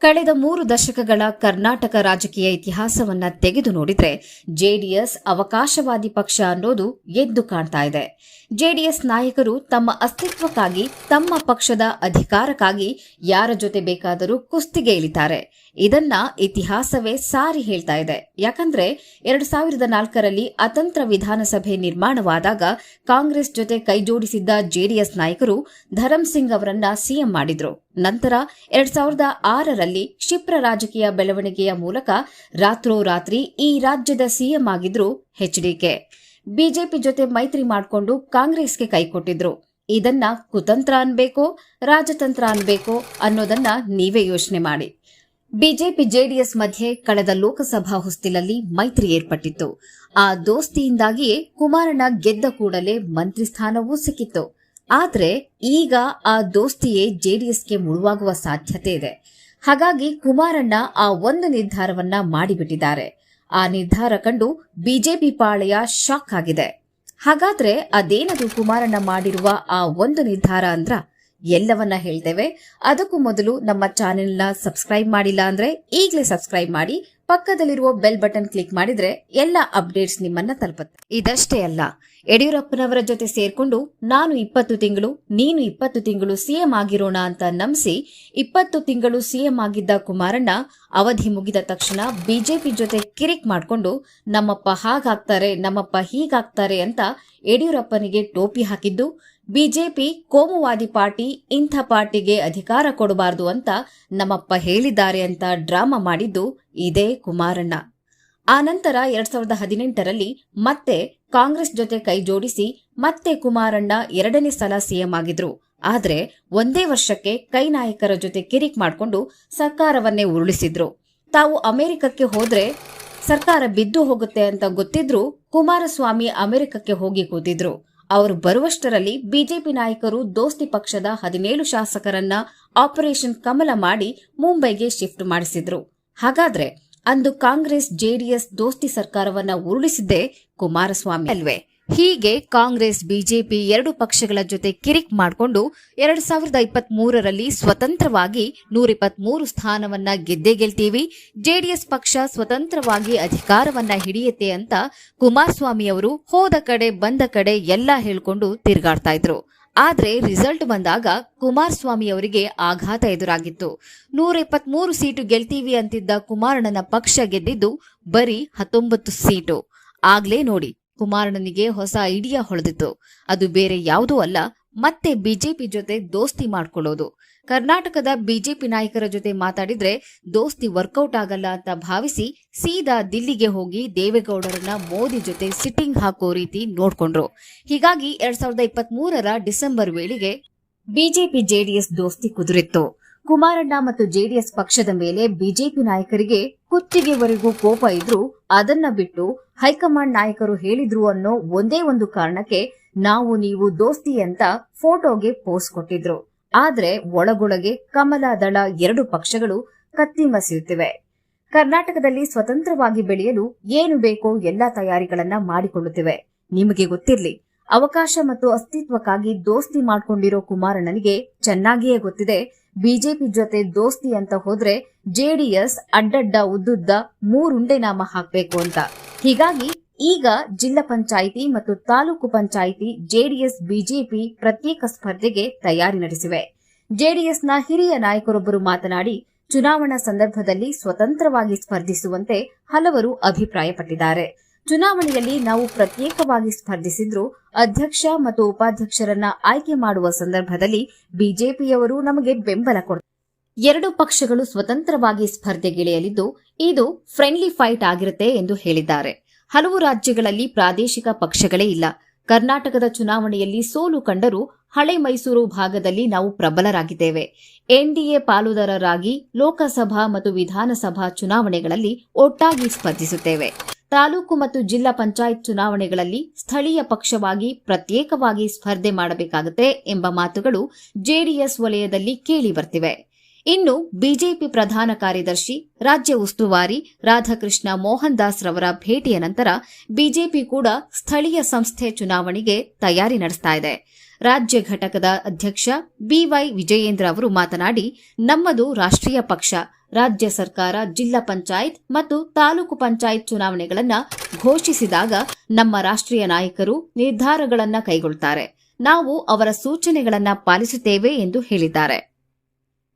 ಕಳೆದ ಮೂರು ದಶಕಗಳ ಕರ್ನಾಟಕ ರಾಜಕೀಯ ಇತಿಹಾಸವನ್ನ ತೆಗೆದು ನೋಡಿದ್ರೆ ಜೆಡಿಎಸ್ ಅವಕಾಶವಾದಿ ಪಕ್ಷ ಅನ್ನೋದು ಎದ್ದು ಕಾಣ್ತಾ ಇದೆ. ಜೆಡಿಎಸ್ ನಾಯಕರು ತಮ್ಮ ಅಸ್ತಿತ್ವಕ್ಕಾಗಿ ತಮ್ಮ ಪಕ್ಷದ ಅಧಿಕಾರಕ್ಕಾಗಿ ಯಾರ ಜೊತೆ ಬೇಕಾದರೂ ಕುಸ್ತಿಗೆ ಇಳಿತಾರೆ. ಇದನ್ನ ಇತಿಹಾಸವೇ ಸಾರಿ ಹೇಳ್ತಾ ಇದೆ. ಯಾಕಂದ್ರೆ ಎರಡು ಸಾವಿರದ ನಾಲ್ಕರಲ್ಲಿ ಅತಂತ್ರ ವಿಧಾನಸಭೆ ನಿರ್ಮಾಣವಾದಾಗ ಕಾಂಗ್ರೆಸ್ ಜೊತೆ ಕೈಜೋಡಿಸಿದ್ದ ಜೆಡಿಎಸ್ ನಾಯಕರು ಧರಂ ಸಿಂಗ್ ಅವರನ್ನ ಸಿಎಂ ಮಾಡಿದ್ರು. ನಂತರ ಎರಡ್ ಸಾವಿರದ ಆರರಲ್ಲಿ ಕ್ಷಿಪ್ರ ರಾಜಕೀಯ ಬೆಳವಣಿಗೆಯ ಮೂಲಕ ರಾತ್ರೋರಾತ್ರಿ ಈ ರಾಜ್ಯದ ಸಿಎಂ ಆಗಿದ್ರು ಎಚ್ಡಿಕೆ ಬಿಜೆಪಿ ಜೊತೆ ಮೈತ್ರಿ ಮಾಡಿಕೊಂಡು ಕಾಂಗ್ರೆಸ್ಗೆ ಕೈಕೊಟ್ಟಿದ್ರು ಇದನ್ನ ಕುತಂತ್ರ ಅನ್ಬೇಕೋ ರಾಜತಂತ್ರ ಅನ್ಬೇಕೋ ಅನ್ನೋದನ್ನ ನೀವೇ ಯೋಚನೆ ಮಾಡಿ. ಬಿಜೆಪಿ ಜೆಡಿಎಸ್ ಮಧ್ಯೆ ಕಳೆದ ಲೋಕಸಭಾ ಹೊಸ್ತಿಲಲ್ಲಿ ಮೈತ್ರಿ ಏರ್ಪಟ್ಟಿತ್ತು. ಆ ದೋಸ್ತಿಯಿಂದಾಗಿಯೇ ಕುಮಾರಣ್ಣ ಗೆದ್ದ ಕೂಡಲೇ ಮಂತ್ರಿ ಸ್ಥಾನವೂ ಸಿಕ್ಕಿತ್ತು. ಆದರೆ ಈಗ ಆ ದೋಸ್ತಿಯೇ ಜೆಡಿಎಸ್ಗೆ ಮುಳುವಾಗುವ ಸಾಧ್ಯತೆ ಇದೆ. ಹಾಗಾಗಿ ಕುಮಾರಣ್ಣ ಆ ಒಂದು ನಿರ್ಧಾರವನ್ನ ಮಾಡಿಬಿಟ್ಟಿದ್ದಾರೆ. ಆ ನಿರ್ಧಾರ ಕಂಡು ಬಿಜೆಪಿ ಪಾಳೆಯ ಶಾಕ್ ಆಗಿದೆ. ಹಾಗಾದ್ರೆ ಅದೇನದು ಕುಮಾರಣ್ಣ ಮಾಡಿರುವ ಆ ಒಂದು ನಿರ್ಧಾರ ಅಂದ್ರ ಎಲ್ಲವನ್ನ ಹೇಳ್ತೇವೆ. ಅದಕ್ಕೂ ಮೊದಲು ನಮ್ಮ ಚಾನೆಲ್ನ ಸಬ್ಸ್ಕ್ರೈಬ್ ಮಾಡಿಲ್ಲ ಅಂದ್ರೆ ಈಗಲೇ ಸಬ್ಸ್ಕ್ರೈಬ್ ಮಾಡಿ, ಪಕ್ಕದಲ್ಲಿರುವ ಬೆಲ್ ಬಟನ್ ಕ್ಲಿಕ್ ಮಾಡಿದ್ರೆ ಎಲ್ಲ ಅಪ್ಡೇಟ್ಸ್ ನಿಮ್ಮನ್ನ ತಲುಪುತ್ತೆ. ಇದಷ್ಟೇ ಅಲ್ಲ, ಯಡಿಯೂರಪ್ಪನವರ ಜೊತೆ ಸೇರ್ಕೊಂಡು ನಾನು ಇಪ್ಪತ್ತು ತಿಂಗಳು, ನೀನು ಇಪ್ಪತ್ತು ತಿಂಗಳು ಸಿಎಂ ಆಗಿರೋಣ ಅಂತ ನಂಬಿಸಿ, ಇಪ್ಪತ್ತು ತಿಂಗಳು ಸಿಎಂ ಆಗಿದ್ದ ಕುಮಾರಣ್ಣ ಅವಧಿ ಮುಗಿದ ತಕ್ಷಣ ಬಿಜೆಪಿ ಜೊತೆ ಕಿರಿಕ್ ಮಾಡಿಕೊಂಡು, ನಮ್ಮಪ್ಪ ಹಾಗಾಗ್ತಾರೆ, ನಮ್ಮಪ್ಪ ಹೀಗಾಗ್ತಾರೆ ಅಂತ ಯಡಿಯೂರಪ್ಪನಿಗೆ ಟೋಪಿ ಹಾಕಿದ್ದು, ಬಿಜೆಪಿ ಕೋಮುವಾದಿ ಪಾರ್ಟಿ ಇಂಥ ಪಾರ್ಟಿಗೆ ಅಧಿಕಾರ ಕೊಡಬಾರದು ಅಂತ ನಮ್ಮಪ್ಪ ಹೇಳಿದ್ದಾರೆ ಅಂತ ಡ್ರಾಮಾ ಮಾಡಿದ್ದು ಇದೇ ಕುಮಾರಣ್ಣ. ಆ ನಂತರ ಎರಡ್ ಸಾವಿರದ ಹದಿನೆಂಟರಲ್ಲಿ ಮತ್ತೆ ಕಾಂಗ್ರೆಸ್ ಜೊತೆ ಕೈ ಜೋಡಿಸಿ ಮತ್ತೆ ಕುಮಾರಣ್ಣ ಎರಡನೇ ಸಲ ಸಿಎಂ ಆಗಿದ್ರು. ಆದ್ರೆ ಒಂದೇ ವರ್ಷಕ್ಕೆ ಕೈ ನಾಯಕರ ಜೊತೆ ಕಿರಿಕ್ ಮಾಡಿಕೊಂಡು ಸರ್ಕಾರವನ್ನೇ ಉರುಳಿಸಿದ್ರು. ತಾವು ಅಮೆರಿಕಕ್ಕೆ ಹೋದ್ರೆ ಸರ್ಕಾರ ಬಿದ್ದು ಹೋಗುತ್ತೆ ಅಂತ ಗೊತ್ತಿದ್ರು ಕುಮಾರಸ್ವಾಮಿ ಅಮೆರಿಕಕ್ಕೆ ಹೋಗಿ ಕೂತಿದ್ರು. ಅವರು ಬರುವಷ್ಟರಲ್ಲಿ ಬಿಜೆಪಿ ನಾಯಕರು ದೋಸ್ತಿ ಪಕ್ಷದ ಹದಿನೇಳು ಶಾಸಕರನ್ನ ಆಪರೇಷನ್ ಕಮಲ ಮಾಡಿ ಮುಂಬೈಗೆ ಶಿಫ್ಟ್ ಮಾಡಿಸಿದ್ರು. ಹಾಗಾದ್ರೆ ಅಂದು ಕಾಂಗ್ರೆಸ್ ಜೆಡಿಎಸ್ ದೋಸ್ತಿ ಸರ್ಕಾರವನ್ನ ಉರುಳಿಸಿದ್ದೇ ಕುಮಾರಸ್ವಾಮಿ ಅಲ್ವೇ? ಹೀಗೆ ಕಾಂಗ್ರೆಸ್, ಬಿಜೆಪಿ ಎರಡು ಪಕ್ಷಗಳ ಜೊತೆ ಕಿರಿಕ್ ಮಾಡಿಕೊಂಡು ಎರಡ್ ಸಾವಿರದ ಇಪ್ಪತ್ತ್ ಮೂರರಲ್ಲಿ ಸ್ವತಂತ್ರವಾಗಿ ನೂರಿಪ್ಪತ್ಮೂರು ಸ್ಥಾನವನ್ನ ಗೆದ್ದೇ ಗೆಲ್ತೀವಿ. ಜೆಡಿಎಸ್ ಪಕ್ಷ ಸ್ವತಂತ್ರವಾಗಿ ಅಧಿಕಾರವನ್ನ ಹಿಡಿಯುತ್ತೆ ಅಂತ ಕುಮಾರಸ್ವಾಮಿ ಅವರು ಹೋದ ಕಡೆ ಬಂದ ಕಡೆ ಎಲ್ಲ ಹೇಳ್ಕೊಂಡು ತಿರುಗಾಡ್ತಾ ಇದ್ರು. ಆದ್ರೆ ರಿಸಲ್ಟ್ ಬಂದಾಗ ಕುಮಾರಸ್ವಾಮಿ ಅವರಿಗೆ ಆಘಾತ ಎದುರಾಗಿತ್ತು. ನೂರ ಇಪ್ಪತ್ಮೂರು ಸೀಟು ಗೆಲ್ತೀವಿ ಅಂತಿದ್ದ ಕುಮಾರಣ್ಣನ ಪಕ್ಷ ಗೆದ್ದಿದ್ದು ಬರೀ ಹತ್ತೊಂಬತ್ತು ಸೀಟು. ಆಗ್ಲೇ ನೋಡಿ ಕುಮಾರಣ್ಣನಿಗೆ ಹೊಸ ಐಡಿಯಾ ಹೊಳೆದಿತ್ತು. ಅದು ಬೇರೆ ಯಾವುದೂ ಅಲ್ಲ, ಮತ್ತೆ ಬಿಜೆಪಿ ಜೊತೆ ದೋಸ್ತಿ ಮಾಡ್ಕೊಳ್ಳೋದು. ಕರ್ನಾಟಕದ ಬಿಜೆಪಿ ನಾಯಕರ ಜೊತೆ ಮಾತಾಡಿದ್ರೆ ದೋಸ್ತಿ ವರ್ಕೌಟ್ ಆಗಲ್ಲ ಅಂತ ಭಾವಿಸಿ ಸೀದಾ ದಿಲ್ಲಿಗೆ ಹೋಗಿ ದೇವೇಗೌಡರನ್ನ ಮೋದಿ ಜೊತೆ ಸಿಟ್ಟಿಂಗ್ ಹಾಕೋ ರೀತಿ ನೋಡ್ಕೊಂಡ್ರು. ಹೀಗಾಗಿ ಎರಡ್ ಸಾವಿರದ ಇಪ್ಪತ್ತ್ ಡಿಸೆಂಬರ್ ವೇಳೆಗೆ ಬಿಜೆಪಿ ಜೆಡಿಎಸ್ ದೋಸ್ತಿ ಕುದುರಿತ್ತು. ಕುಮಾರಣ್ಣ ಮತ್ತು ಜೆಡಿಎಸ್ ಪಕ್ಷದ ಮೇಲೆ ಬಿಜೆಪಿ ನಾಯಕರಿಗೆ ಕುತ್ತಿಗೆವರೆಗೂ ಕೋಪ ಇದ್ರೂ ಅದನ್ನ ಬಿಟ್ಟು ಹೈಕಮಾಂಡ್ ನಾಯಕರು ಹೇಳಿದ್ರು ಅನ್ನೋ ಒಂದೇ ಒಂದು ಕಾರಣಕ್ಕೆ ನಾವು ನೀವು ದೋಸ್ತಿ ಅಂತ ಫೋಟೋಗೆ ಪೋಸ್ ಕೊಟ್ಟಿದ್ರು. ಆದ್ರೆ ಒಳಗೊಳಗೆ ಕಮಲ ದಳ ಎರಡು ಪಕ್ಷಗಳು ಕತ್ತಿ ಮಸಿಯುತ್ತಿವೆ. ಕರ್ನಾಟಕದಲ್ಲಿ ಸ್ವತಂತ್ರವಾಗಿ ಬೆಳೆಯಲು ಏನು ಬೇಕೋ ಎಲ್ಲಾ ತಯಾರಿಗಳನ್ನ ಮಾಡಿಕೊಳ್ಳುತ್ತಿವೆ. ನಿಮಗೆ ಗೊತ್ತಿರ್ಲಿ ಅವಕಾಶ ಮತ್ತು ಅಸ್ತಿತ್ವಕ್ಕಾಗಿ ದೋಸ್ತಿ ಮಾಡ್ಕೊಂಡಿರೋ ಕುಮಾರಣ್ಣನಿಗೆ ಚೆನ್ನಾಗಿಯೇ ಗೊತ್ತಿದೆ. ಬಿಜೆಪಿ ಜೊತೆ ದೋಸ್ತಿ ಅಂತ ಹೋದ್ರೆ ಜೆಡಿಎಸ್ ಅಡ್ಡಡ್ಡ ಉದ್ದುದ್ದ ಮೂರುಂಡೆ ನಾಮ ಹಾಕ್ಬೇಕು ಅಂತ. ಹೀಗಾಗಿ ಈಗ ಜಿಲ್ಲಾ ಪಂಚಾಯಿತಿ ಮತ್ತು ತಾಲೂಕು ಪಂಚಾಯಿತಿ ಜೆಡಿಎಸ್, ಬಿಜೆಪಿ ಪ್ರತ್ಯೇಕ ಸ್ಪರ್ಧೆಗೆ ತಯಾರಿ ನಡೆಸಿವೆ. ಜೆಡಿಎಸ್ನ ಹಿರಿಯ ನಾಯಕರೊಬ್ಬರು ಮಾತನಾಡಿ, ಚುನಾವಣಾ ಸಂದರ್ಭದಲ್ಲಿ ಸ್ವತಂತ್ರವಾಗಿ ಸ್ಪರ್ಧಿಸುವಂತೆ ಹಲವರು ಅಭಿಪ್ರಾಯಪಟ್ಟಿದ್ದಾರೆ. ಚುನಾವಣೆಯಲ್ಲಿ ನಾವು ಪ್ರತ್ಯೇಕವಾಗಿ ಸ್ಪರ್ಧಿಸಿದ್ರು ಅಧ್ಯಕ್ಷ ಮತ್ತು ಉಪಾಧ್ಯಕ್ಷರನ್ನ ಆಯ್ಕೆ ಮಾಡುವ ಸಂದರ್ಭದಲ್ಲಿ ಬಿಜೆಪಿಯವರು ನಮಗೆ ಬೆಂಬಲ ಕೊಡ ಎರಡು ಪಕ್ಷಗಳು ಸ್ವತಂತ್ರವಾಗಿ ಸ್ಪರ್ಧೆಗಿಳಿಯಲಿದ್ದು, ಇದು ಫ್ರೆಂಡ್ಲಿ ಫೈಟ್ ಆಗಿರುತ್ತೆ ಎಂದು ಹೇಳಿದ್ದಾರೆ. ಹಲವು ರಾಜ್ಯಗಳಲ್ಲಿ ಪ್ರಾದೇಶಿಕ ಪಕ್ಷಗಳೇ ಇಲ್ಲ. ಕರ್ನಾಟಕದ ಚುನಾವಣೆಯಲ್ಲಿ ಸೋಲು ಕಂಡರೂ ಹಳೆ ಮೈಸೂರು ಭಾಗದಲ್ಲಿ ನಾವು ಪ್ರಬಲರಾಗಿದ್ದೇವೆ. ಎನ್ಡಿಎ ಪಾಲುದಾರರಾಗಿ ಲೋಕಸಭಾ ಮತ್ತು ವಿಧಾನಸಭಾ ಚುನಾವಣೆಗಳಲ್ಲಿ ಒಟ್ಟಾಗಿ ಸ್ಪರ್ಧಿಸುತ್ತೇವೆ. ತಾಲೂಕು ಮತ್ತು ಜಿಲ್ಲಾ ಪಂಚಾಯತ್ ಚುನಾವಣೆಗಳಲ್ಲಿ ಸ್ಥಳೀಯ ಪಕ್ಷವಾಗಿ ಪ್ರತ್ಯೇಕವಾಗಿ ಸ್ಪರ್ಧೆ ಮಾಡಬೇಕಾಗುತ್ತೆ ಎಂಬ ಮಾತುಗಳು ಜೆಡಿಎಸ್ ವಲಯದಲ್ಲಿ ಕೇಳಿ ಬರ್ತಿವೆ. ಇನ್ನು ಬಿಜೆಪಿ ಪ್ರಧಾನ ಕಾರ್ಯದರ್ಶಿ, ರಾಜ್ಯ ಉಸ್ತುವಾರಿ ರಾಧಾಕೃಷ್ಣ ಮೋಹನ್ ದಾಸ್ ರವರ ಭೇಟಿಯ ನಂತರ ಬಿಜೆಪಿ ಕೂಡ ಸ್ಥಳೀಯ ಸಂಸ್ಥೆ ಚುನಾವಣೆಗೆ ತಯಾರಿ ನಡೆಸ್ತಾ ಇದೆ. ರಾಜ್ಯ ಘಟಕದ ಅಧ್ಯಕ್ಷ ಬಿವೈ ವಿಜಯೇಂದ್ರ ಅವರು ಮಾತನಾಡಿ, ನಮ್ಮದು ರಾಷ್ಟ್ರೀಯ ಪಕ್ಷ ರಾಜ್ಯ ಸರ್ಕಾರ, ಜಿಲ್ಲಾ ಪಂಚಾಯತ್ ಮತ್ತು ತಾಲೂಕು ಪಂಚಾಯತ್ ಚುನಾವಣೆಗಳನ್ನು ಘೋಷಿಸಿದಾಗ ನಮ್ಮ ರಾಷ್ಟ್ರೀಯ ನಾಯಕರು ನಿರ್ಧಾರಗಳನ್ನು ಕೈಗೊಳ್ಳುತ್ತಾರೆ ನಾವು ಅವರ ಸೂಚನೆಗಳನ್ನು ಪಾಲಿಸುತ್ತೇವೆ ಎಂದು ಹೇಳಿದ್ದಾರೆ.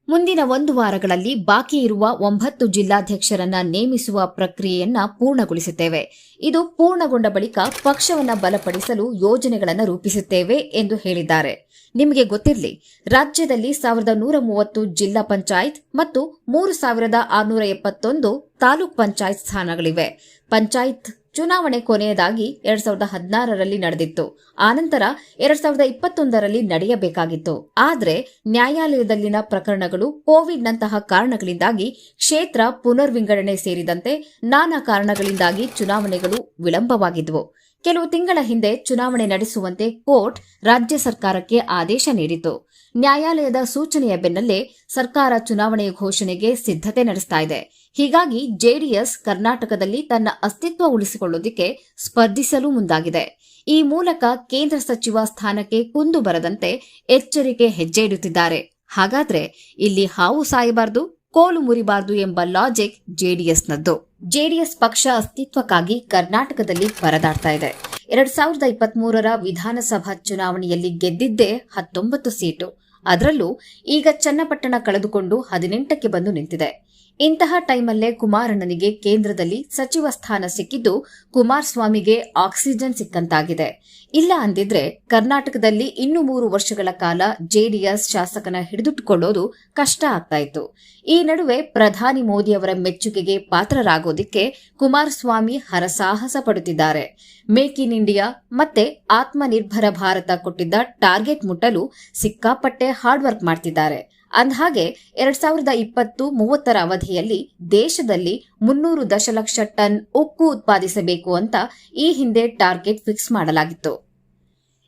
ಮುಂದಿನ ಒಂದು ವಾರಗಳಲ್ಲಿ ಬಾಕಿ ಇರುವ ಒಂಬತ್ತು ಜಿಲ್ಲಾಧ್ಯಕ್ಷರನ್ನ ನೇಮಿಸುವ ಪ್ರಕ್ರಿಯೆಯನ್ನ ಪೂರ್ಣಗೊಳಿಸುತ್ತೇವೆ. ಇದು ಪೂರ್ಣಗೊಂಡ ಬಳಿಕ ಪಕ್ಷವನ್ನ ಬಲಪಡಿಸಲು ಯೋಜನೆಗಳನ್ನು ರೂಪಿಸುತ್ತೇವೆ ಎಂದು ಹೇಳಿದ್ದಾರೆ. ನಿಮಗೆ ಗೊತ್ತಿರಲಿ, ರಾಜ್ಯದಲ್ಲಿ ಸಾವಿರದ ನೂರ ಮೂವತ್ತು ಜಿಲ್ಲಾ ಪಂಚಾಯತ್ ಮತ್ತು ಮೂರು ಸಾವಿರದ ಆರುನೂರ ಎಪ್ಪತ್ತೊಂದು ತಾಲೂಕ್ ಪಂಚಾಯತ್ ಸ್ಥಾನಗಳಿವೆ. ಪಂಚಾಯತ್ ಚುನಾವಣೆ ಕೊನೆಯದಾಗಿ ಎರಡ್ ಸಾವಿರದ ಹದಿನಾರರಲ್ಲಿ ನಡೆದಿತ್ತು. ಆನಂತರ ಎರಡ್ ಸಾವಿರದ ಇಪ್ಪತ್ತೊಂದರಲ್ಲಿ ನಡೆಯಬೇಕಾಗಿತ್ತು. ಆದರೆ ನ್ಯಾಯಾಲಯದಲ್ಲಿನ ಪ್ರಕರಣಗಳು ಕೋವಿಡ್ ನಂತಹ ಕಾರಣಗಳಿಂದಾಗಿ ಕ್ಷೇತ್ರ ಪುನರ್ವಿಂಗಡಣೆ ಸೇರಿದಂತೆ ನಾನಾ ಕಾರಣಗಳಿಂದಾಗಿ ಚುನಾವಣೆಗಳು ವಿಳಂಬವಾಗಿದ್ವು. ಕೆಲವು ತಿಂಗಳ ಹಿಂದೆ ಚುನಾವಣೆ ನಡೆಸುವಂತೆ ಕೋರ್ಟ್ ರಾಜ್ಯ ಸರ್ಕಾರಕ್ಕೆ ಆದೇಶ ನೀಡಿತು ನ್ಯಾಯಾಲಯದ ಸೂಚನೆಯ ಬೆನ್ನಲ್ಲೇ ಸರ್ಕಾರ ಚುನಾವಣೆ ಘೋಷಣೆಗೆ ಸಿದ್ಧತೆ ನಡೆಸ್ತಾ ಇದೆ. ಹೀಗಾಗಿ ಜೆಡಿಎಸ್ ಕರ್ನಾಟಕದಲ್ಲಿ ತನ್ನ ಅಸ್ತಿತ್ವ ಉಳಿಸಿಕೊಳ್ಳುವುದಕ್ಕೆ ಸ್ಪರ್ಧಿಸಲು ಮುಂದಾಗಿದೆ. ಈ ಮೂಲಕ ಕೇಂದ್ರ ಸಚಿವ ಸ್ಥಾನಕ್ಕೆ ಕುಂದು ಬರದಂತೆ ಎಚ್ಚರಿಕೆ ಹೆಜ್ಜೆ ಇಡುತ್ತಿದ್ದಾರೆ ಹಾಗಾದ್ರೆ ಇಲ್ಲಿ ಹಾವು ಸಾಯಬಾರದು, ಕೋಲು ಮುರಿಬಾರದು ಎಂಬ ಲಾಜಿಕ್ ಜೆಡಿಎಸ್ನದ್ದು. ಜೆಡಿಎಸ್ ಪಕ್ಷ ಅಸ್ತಿತ್ವಕ್ಕಾಗಿ ಕರ್ನಾಟಕದಲ್ಲಿ ಪರದಾಡ್ತಾ ಇದೆ. ಎರಡ್ ಸಾವಿರದ ಇಪ್ಪತ್ಮೂರರ ವಿಧಾನಸಭಾ ಚುನಾವಣೆಯಲ್ಲಿ ಗೆದ್ದಿದ್ದೇ ಹತ್ತೊಂಬತ್ತು ಸೀಟು. ಅದರಲ್ಲೂ ಈಗ ಚನ್ನಪಟ್ಟಣ ಕಳೆದುಕೊಂಡು ಹದಿನೆಂಟಕ್ಕೆ ಬಂದು ನಿಂತಿದೆ. ಇಂತಹ ಟೈಮಲ್ಲೇ ಕುಮಾರಣ್ಣನಿಗೆ ಕೇಂದ್ರದಲ್ಲಿ ಸಚಿವ ಸ್ಥಾನ ಸಿಕ್ಕಿದ್ದು ಕುಮಾರಸ್ವಾಮಿಗೆ ಆಕ್ಸಿಜನ್ ಸಿಕ್ಕಂತಾಗಿದೆ. ಇಲ್ಲ ಅಂದಿದ್ರೆ ಕರ್ನಾಟಕದಲ್ಲಿ ಇನ್ನು ಮೂರು ವರ್ಷಗಳ ಕಾಲ ಜೆಡಿಎಸ್ ಶಾಸಕನ ಹಿಡಿದಿಟ್ಟುಕೊಳ್ಳೋದು ಕಷ್ಟ ಆಗ್ತಾ ಇತ್ತು. ಈ ನಡುವೆ ಪ್ರಧಾನಿ ಮೋದಿಯವರ ಮೆಚ್ಚುಗೆಗೆ ಪಾತ್ರರಾಗೋದಿಕ್ಕೆ ಕುಮಾರಸ್ವಾಮಿ ಹರಸಾಹಸ ಪಡುತ್ತಿದ್ದಾರೆ. ಮೇಕ್ ಇನ್ ಇಂಡಿಯಾ ಮತ್ತೆ ಆತ್ಮನಿರ್ಭರ ಭಾರತ ಕೊಟ್ಟಿದ್ದ ಟಾರ್ಗೆಟ್ ಮುಟ್ಟಲು ಸಿಕ್ಕಾಪಟ್ಟೆ ಹಾರ್ಡ್ ವರ್ಕ್ ಮಾಡ್ತಿದ್ದಾರೆ. ಅಂದಹಾಗೆ ಎರಡ್ ಸಾವಿರದ ಇಪ್ಪತ್ತು ಮೂವತ್ತರ ಅವಧಿಯಲ್ಲಿ ದೇಶದಲ್ಲಿ ಮುನ್ನೂರು ದಶಲಕ್ಷ ಟನ್ ಉಕ್ಕು ಉತ್ಪಾದಿಸಬೇಕು ಅಂತ ಈ ಹಿಂದೆ ಟಾರ್ಗೆಟ್ ಫಿಕ್ಸ್ ಮಾಡಲಾಗಿತ್ತು.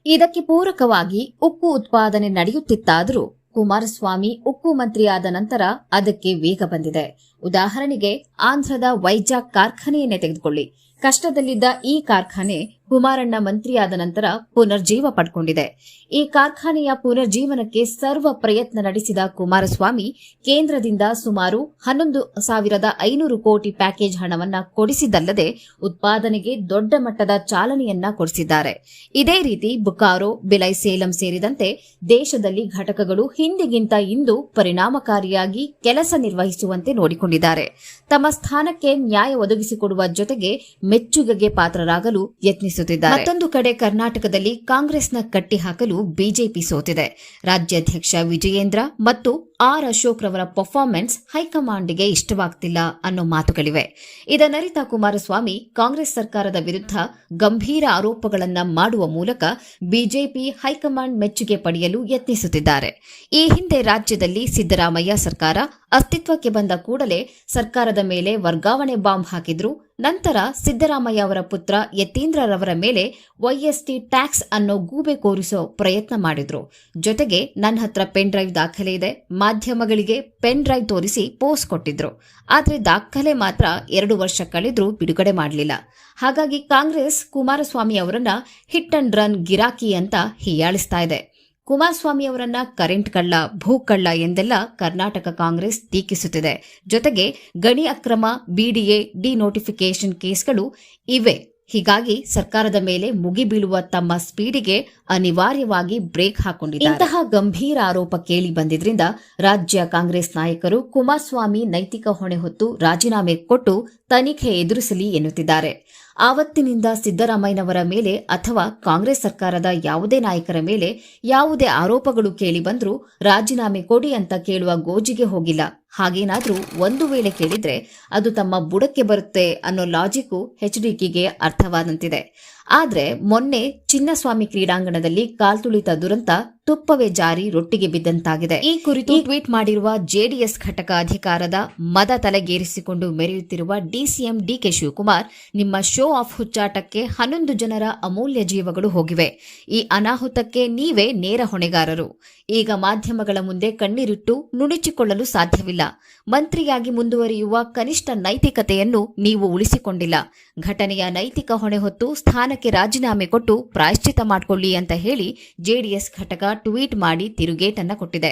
ಇದಕ್ಕೆ ಪೂರಕವಾಗಿ ಉಕ್ಕು ಉತ್ಪಾದನೆ ನಡೆಯುತ್ತಿತ್ತಾದರೂ ಕುಮಾರಸ್ವಾಮಿ ಉಕ್ಕು ಮಂತ್ರಿಯಾದ ನಂತರ ಅದಕ್ಕೆ ವೇಗ ಬಂದಿದೆ. ಉದಾಹರಣೆಗೆ ಆಂಧ್ರದ ವೈಜಾಗ್ ಕಾರ್ಖಾನೆಯನ್ನೇ ತೆಗೆದುಕೊಳ್ಳಿ. ಕಷ್ಟದಲ್ಲಿದ್ದ ಈ ಕಾರ್ಖಾನೆ ಕುಮಾರಣ್ಣ ಮಂತ್ರಿಯಾದ ನಂತರ ಪುನರ್ಜೀವ ಪಡ್ಕೊಂಡಿದೆ. ಈ ಕಾರ್ಖಾನೆಯ ಪುನರ್ಜೀವನಕ್ಕೆ ಸರ್ವ ಪ್ರಯತ್ನ ನಡೆಸಿದ ಕುಮಾರಸ್ವಾಮಿ ಕೇಂದ್ರದಿಂದ ಸುಮಾರು ಹನ್ನೊಂದು ಸಾವಿರದ ಐನೂರು ಕೋಟಿ ಪ್ಯಾಕೇಜ್ ಹಣವನ್ನ ಕೊಡಿಸಿದ್ದಲ್ಲದೆ ಉತ್ಪಾದನೆಗೆ ದೊಡ್ಡ ಮಟ್ಟದ ಚಾಲನೆಯನ್ನ ಕೊಡಿಸಿದ್ದಾರೆ. ಇದೇ ರೀತಿ ಬುಕಾರೋ, ಬಿಲೈ ಸೇಲಂ ಸೇರಿದಂತೆ ದೇಶದಲ್ಲಿ ಘಟಕಗಳು ಹಿಂದಿಗಿಂತ ಇಂದು ಪರಿಣಾಮಕಾರಿಯಾಗಿ ಕೆಲಸ ನಿರ್ವಹಿಸುವಂತೆ ನೋಡಿಕೊಂಡಿದ್ದಾರೆ. ತಮ್ಮ ಸ್ಥಾನಕ್ಕೆ ನ್ಯಾಯ ಒದಗಿಸಿಕೊಡುವ ಜೊತೆಗೆ ಮೆಚ್ಚುಗೆಗೆ ಪಾತ್ರರಾಗಲು ಯತ್ನಿಸುತ್ತಿದ್ದಾರೆ ಮತ್ತೊಂದು ಕಡೆ ಕರ್ನಾಟಕದಲ್ಲಿ ಕಾಂಗ್ರೆಸ್ನ ಕಟ್ಟಿ ಹಾಕಲು ಬಿಜೆಪಿ ಸೋತಿದೆ. ರಾಜ್ಯಾಧ್ಯಕ್ಷ ವಿಜಯೇಂದ್ರ ಮತ್ತು ಆರ್ ಅಶೋಕ್ ರವರ ಪರ್ಫಾರ್ಮೆನ್ಸ್ ಹೈಕಮಾಂಡ್ಗೆ ಇಷ್ಟವಾಗ್ತಿಲ್ಲ ಅನ್ನೋ ಮಾತುಗಳಿವೆ. ಇದನ್ನರಿತ ಕುಮಾರಸ್ವಾಮಿ ಕಾಂಗ್ರೆಸ್ ಸರ್ಕಾರದ ವಿರುದ್ಧ ಗಂಭೀರ ಆರೋಪಗಳನ್ನು ಮಾಡುವ ಮೂಲಕ ಬಿಜೆಪಿ ಹೈಕಮಾಂಡ್ ಮೆಚ್ಚುಗೆ ಪಡೆಯಲು ಯತ್ನಿಸುತ್ತಿದ್ದಾರೆ. ಈ ಹಿಂದೆ ರಾಜ್ಯದಲ್ಲಿ ಸಿದ್ದರಾಮಯ್ಯ ಸರ್ಕಾರ ಅಸ್ತಿತ್ವಕ್ಕೆ ಬಂದ ಕೂಡಲೇ ಸರ್ಕಾರದ ಮೇಲೆ ವರ್ಗಾವಣೆ ಬಾಂಬ್ ಹಾಕಿದ್ರು. ನಂತರ ಸಿದ್ದರಾಮಯ್ಯ ಅವರ ಪುತ್ರ ಯತೀಂದ್ರರವರ ಮೇಲೆ ವೈಎಸ್ಟಿ ಟ್ಯಾಕ್ಸ್ ಅನ್ನೋ ಗೂಬೆ ಕೋರಿಸೋ ಪ್ರಯತ್ನ ಮಾಡಿದ್ರು. ಜೊತೆಗೆ ನನ್ನ ಹತ್ರ ಪೆನ್ ಡ್ರೈವ್ ದಾಖಲೆ ಇದೆ. ಮಾಧ್ಯಮಗಳಿಗೆ ಪೆನ್ ಡ್ರೈವ್ ತೋರಿಸಿ ಪೋಸ್ಟ್ ಕೊಟ್ಟಿದ್ರು. ಆದರೆ ದಾಖಲೆ ಮಾತ್ರ ಎರಡು ವರ್ಷ ಕಳೆದರೂ ಬಿಡುಗಡೆ ಮಾಡಲಿಲ್ಲ. ಹಾಗಾಗಿ ಕಾಂಗ್ರೆಸ್ ಕುಮಾರಸ್ವಾಮಿ ಅವರನ್ನ ಹಿಟ್ ಅಂಡ್ ರನ್ ಗಿರಾಕಿ ಅಂತ ಹೀಯಾಳಿಸ್ತಾ ಇದೆ. ಕುಮಾರಸ್ವಾಮಿ ಅವರನ್ನ ಕರೆಂಟ್ ಕಳ್ಳ, ಭೂ ಕಳ್ಳ ಎಂದೆಲ್ಲ ಕರ್ನಾಟಕ ಕಾಂಗ್ರೆಸ್ ಟೀಕಿಸುತ್ತಿದೆ. ಜೊತೆಗೆ ಗಣಿ ಅಕ್ರಮ ಬಿಡಿಎ ಡಿನೋಟಿಫಿಕೇಶನ್ ಕೇಸ್ಗಳು ಇವೆ. ಹೀಗಾಗಿ ಸರ್ಕಾರದ ಮೇಲೆ ಮುಗಿಬೀಳುವ ತಮ್ಮ ಸ್ಪೀಡಿಗೆ ಅನಿವಾರ್ಯವಾಗಿ ಬ್ರೇಕ್ ಹಾಕೊಂಡಿದ್ದಾರೆ. ಇಂತಹ ಗಂಭೀರ ಆರೋಪ ಕೇಳಿ ಬಂದಿದ್ರಿಂದ ರಾಜ್ಯ ಕಾಂಗ್ರೆಸ್ ನಾಯಕರು ಕುಮಾರಸ್ವಾಮಿ ನೈತಿಕ ಹೊಣೆ ಹೊತ್ತು ರಾಜೀನಾಮೆ ಕೊಟ್ಟು ತನಿಖೆ ಎದುರಿಸಲಿ ಎನ್ನುತ್ತಿದ್ದಾರೆ. ಆವತ್ತಿನಿಂದ ಸಿದ್ದರಾಮಯ್ಯನವರ ಮೇಲೆ ಅಥವಾ ಕಾಂಗ್ರೆಸ್ ಸರ್ಕಾರದ ಯಾವುದೇ ನಾಯಕರ ಮೇಲೆ ಯಾವುದೇ ಆರೋಪಗಳು ಕೇಳಿ ಬಂದರೂ ರಾಜೀನಾಮೆ ಕೊಡಿ ಅಂತ ಕೇಳುವ ಗೋಜಿಗೆ ಹೋಗಿಲ್ಲ. ಹಾಗೇನಾದರೂ ಒಂದು ವೇಳೆ ಕೇಳಿದ್ರೆ ಅದು ತಮ್ಮ ಬುಡಕ್ಕೆ ಬರುತ್ತೆ ಅನ್ನೋ ಲಾಜಿಕ್ಕು ಎಚ್ಡಿಕೆಗೆ ಅರ್ಥವಾದಂತಿದೆ. ಆದ್ರೆ ಮೊನ್ನೆ ಚಿನ್ನಸ್ವಾಮಿ ಕ್ರೀಡಾಂಗಣದಲ್ಲಿ ಕಾಲ್ತುಳಿತ ದುರಂತ ತುಪ್ಪವೇ ಜಾರಿ ರೊಟ್ಟಿಗೆ ಬಿದ್ದಂತಾಗಿದೆ. ಈ ಕುರಿತು ಟ್ವೀಟ್ ಮಾಡಿರುವ ಜೆಡಿಎಸ್ ಘಟಕ ಅಧಿಕಾರದ ಮದ ತಲೆಗೇರಿಸಿಕೊಂಡು ಮೆರೆಯುತ್ತಿರುವ ಡಿಸಿಎಂ ಡಿಕೆ ಶಿವಕುಮಾರ್ ನಿಮ್ಮ ಶೋ ಆಫ್ ಹುಚ್ಚಾಟಕ್ಕೆ ಹನ್ನೊಂದು ಜನರ ಅಮೂಲ್ಯ ಜೀವಗಳು ಹೋಗಿವೆ. ಈ ಅನಾಹುತಕ್ಕೆ ನೀವೇ ನೇರ ಹೊಣೆಗಾರರು. ಈಗ ಮಾಧ್ಯಮಗಳ ಮುಂದೆ ಕಣ್ಣೀರಿಟ್ಟು ನುಣುಚಿಕೊಳ್ಳಲು ಸಾಧ್ಯವಿಲ್ಲ. ಮಂತ್ರಿಯಾಗಿ ಮುಂದುವರಿಯುವ ಕನಿಷ್ಠ ನೈತಿಕತೆಯನ್ನು ನೀವು ಉಳಿಸಿಕೊಂಡಿಲ್ಲ. ಘಟನೆಯ ನೈತಿಕ ಹೊಣೆ ಹೊತ್ತು ಸ್ಥಾನ ಸ್ಥಾನಕ್ಕೆ ರಾಜೀನಾಮೆ ಕೊಟ್ಟು ಪ್ರಾಯಶ್ಚಿತ ಮಾಡಿಕೊಳ್ಳಿ ಅಂತ ಹೇಳಿ ಜೆಡಿಎಸ್ ಘಟಕ ಟ್ವೀಟ್ ಮಾಡಿ ತಿರುಗೇಟನ್ನ ಕೊಟ್ಟಿದೆ.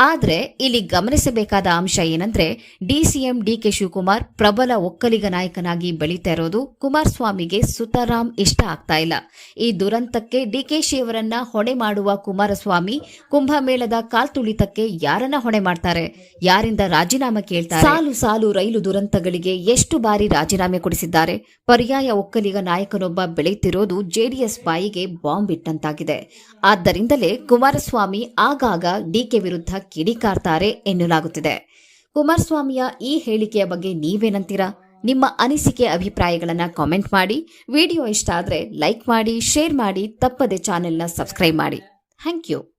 ಆದ್ರೆ ಇಲ್ಲಿ ಗಮನಿಸಬೇಕಾದ ಅಂಶ ಏನಂದ್ರೆ ಡಿಸಿಎಂ ಡಿಕೆ ಶಿವಕುಮಾರ್ ಪ್ರಬಲ ಒಕ್ಕಲಿಗ ನಾಯಕನಾಗಿ ಬೆಳೀತಾ ಇರೋದು ಕುಮಾರಸ್ವಾಮಿಗೆ ಸುತಾರಾಮ್ ಇಷ್ಟ ಆಗ್ತಾ ಇಲ್ಲ. ಈ ದುರಂತಕ್ಕೆ ಡಿಕೆಶಿಯವರನ್ನ ಹೊಣೆ ಮಾಡುವ ಕುಮಾರಸ್ವಾಮಿ ಕುಂಭಮೇಳದ ಕಾಲ್ತುಳಿತಕ್ಕೆ ಯಾರನ್ನ ಹೊಣೆ ಮಾಡ್ತಾರೆ? ಯಾರಿಂದ ರಾಜೀನಾಮೆ ಕೇಳ್ತಾರೆ? ಸಾಲು ಸಾಲು ರೈಲು ದುರಂತಗಳಿಗೆ ಎಷ್ಟು ಬಾರಿ ರಾಜೀನಾಮೆ ಕೊಡಿಸಿದ್ದಾರೆ? ಪರ್ಯಾಯ ಒಕ್ಕಲಿಗ ನಾಯಕನೊಬ್ಬ ಬೆಳೆಯುತ್ತಿರೋದು ಜೆಡಿಎಸ್ ಬಾಯಿಗೆ ಬಾಂಬ್ ಇಟ್ಟಂತಾಗಿದೆ. ಆದ್ದರಿಂದಲೇ ಕುಮಾರಸ್ವಾಮಿ ಆಗಾಗ ಡಿಕೆ ವಿರುದ್ಧ ಕಿಡಿಕಾರ್ತಾರೆ ಎನ್ನಲಾಗುತ್ತಿದೆ. ಕುಮಾರಸ್ವಾಮಿಯ ಈ ಹೇಳಿಕೆಯ ಬಗ್ಗೆ ನೀವೇನಂತೀರಾ? ನಿಮ್ಮ ಅನಿಸಿಕೆ ಅಭಿಪ್ರಾಯಗಳನ್ನು ಕಾಮೆಂಟ್ ಮಾಡಿ. ವಿಡಿಯೋ ಇಷ್ಟ ಆದರೆ ಲೈಕ್ ಮಾಡಿ, ಶೇರ್ ಮಾಡಿ, ತಪ್ಪದೆ ಚಾನೆಲ್ನ ಸಬ್ಸ್ಕ್ರೈಬ್ ಮಾಡಿ. Thank you.